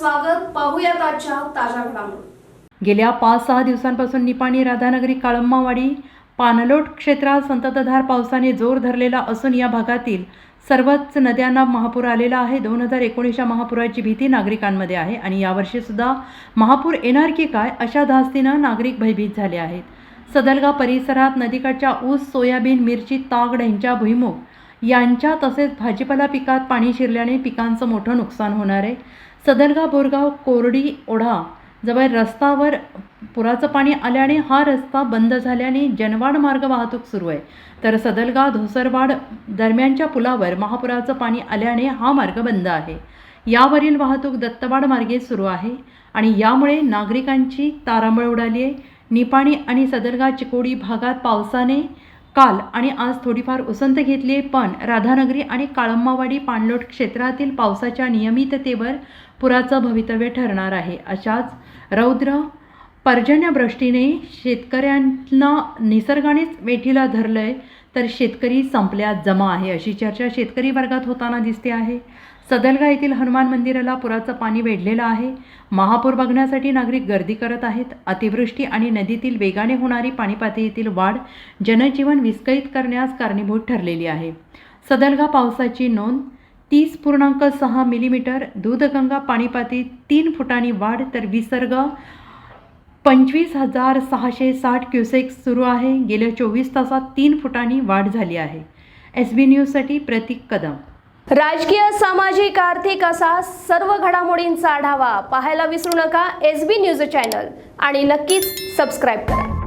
स्वागत. पाहूयात आजच्या ताज्या घडामोडी. गेल्या पाच सहा दिवसांपासून निपाणी राधानगरी काळंबावाडी पानलोट क्षेत्रात संततधार पावसाने जोर धरलेला असून या भागातील सर्वच नद्यांना महापूर आलेला आहे. दोन हजार एकोणीसच्या महापुराची भीती नागरिकांमध्ये आहे आणि यावर्षीसुद्धा महापूर येणार की काय अशा धास्तीनं नागरिक भयभीत झाले आहेत. सदलगा परिसरात नदीकाठच्या ऊस सोयाबीन मिरची ताग ढेंच्या भुईमुग यांच्या तसेच भाजीपाला पिकात पाणी शिरल्याने पिकांचं मोठं नुकसान होणार आहे. सदरगा बोरगाव कोरडी ओढा जवळ रस्तावर पुराचं पाणी आल्याने हा रस्ता बंद झाल्याने जनवाड मार्ग वाहतूक सुरू आहे. तर सदलगा धोसरवाड दरम्यानच्या पुलावर महापुराचं पाणी आल्याने हा मार्ग बंद आहे. यावरील वाहतूक दत्तवाड मार्गे सुरू आहे आणि यामुळे नागरिकांची तारांबळ उडाली आहे. निपाणी आणि सदरगा चिकोडी भागात पावसाने काल आणि आज थोडीफार उसंत घेतली आहे पण राधानगरी आणि काळंबावाडी पाणलोट क्षेत्रातील पावसाच्या नियमिततेवर पुराचं भवितव्य ठरणार आहे. अशाच रौद्र पर्जन्यवृष्टीने शेतकऱ्यांना निसर्गानेच वेठीला धरलं आहे तर शेतकरी संपल्यात जमा आहे अशी चर्चा शेतकरी वर्गात होताना दिसते आहे. सदलगा येथील हनुमान मंदिराला पुराचं पाणी वेढलेलं आहे. महापूर बघण्यासाठी नागरिक गर्दी करत आहेत. अतिवृष्टी आणि नदीतील वेगाने होणारी पाणीपातळीतील वाढ जनजीवन विस्कळीत करण्यास कारणीभूत ठरलेली आहे. सदलगा पावसाची नोंद तीस पूर्णांक सहा मिलीमीटर दूधगंगा पाणीपाती तीन फुटांनी वाढ तर विसर्ग पंचवीस हजार सहाशे साठ क्युसेक्स सुरू आहे. गेल्या चोवीस तासात तीन फुटांनी वाढ झाली आहे. एस बी न्यूजसाठी प्रतीक कदम. राजकीय सामाजिक आर्थिक असा सर्व घडामोडींचा आढावा पाहायला विसरू नका एस बी न्यूज चॅनल. आणि नक्कीच सबस्क्राईब करा.